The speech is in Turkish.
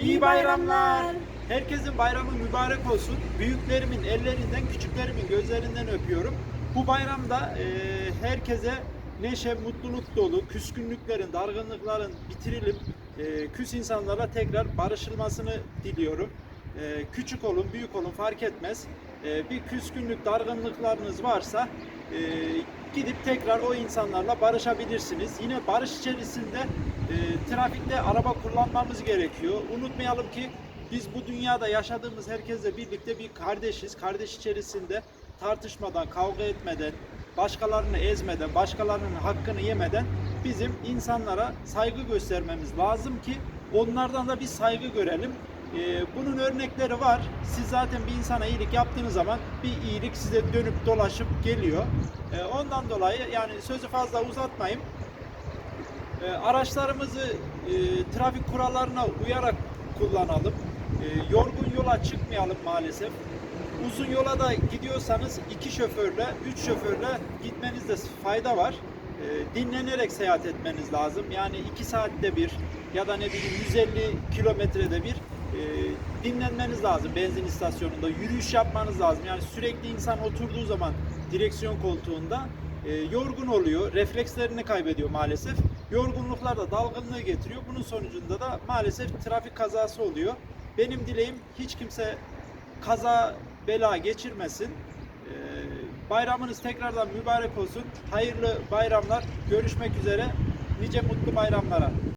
İyi bayramlar. Herkesin bayramı mübarek olsun. Büyüklerimin ellerinden, küçüklerimin gözlerinden öpüyorum. Bu bayramda e, herkese neşe, mutluluk dolu, küskünlüklerin, dargınlıkların bitirilip e, küs insanlarla tekrar barışılmasını diliyorum. E, küçük olun, büyük olun fark etmez. E, bir küskünlük, dargınlıklarınız varsa e, gidip tekrar o insanlarla barışabilirsiniz. Yine barış içerisinde e, trafikte araba kullanmamız gerekiyor. Unutmayalım ki biz bu dünyada yaşadığımız herkesle birlikte bir kardeşiz. Kardeş içerisinde tartışmadan, kavga etmeden, başkalarını ezmeden, başkalarının hakkını yemeden bizim insanlara saygı göstermemiz lazım ki onlardan da bir saygı görelim. Ee, bunun örnekleri var. Siz zaten bir insana iyilik yaptığınız zaman bir iyilik size dönüp dolaşıp geliyor. Ee, ondan dolayı yani sözü fazla uzatmayayım. Ee, araçlarımızı e, trafik kurallarına uyarak kullanalım. Yorgun yola çıkmayalım maalesef. Uzun yola da gidiyorsanız iki şoförle, üç şoförle gitmenizde fayda var. Dinlenerek seyahat etmeniz lazım. Yani iki saatte bir ya da ne bileyim 150 kilometrede bir e, dinlenmeniz lazım benzin istasyonunda. Yürüyüş yapmanız lazım. Yani sürekli insan oturduğu zaman direksiyon koltuğunda e, yorgun oluyor. Reflekslerini kaybediyor maalesef. Yorgunluklar da dalgınlığı getiriyor. Bunun sonucunda da maalesef trafik kazası oluyor. Benim dileğim hiç kimse kaza bela geçirmesin. E, bayramınız tekrardan mübarek olsun. Hayırlı bayramlar. Görüşmek üzere. Nice mutlu bayramlara.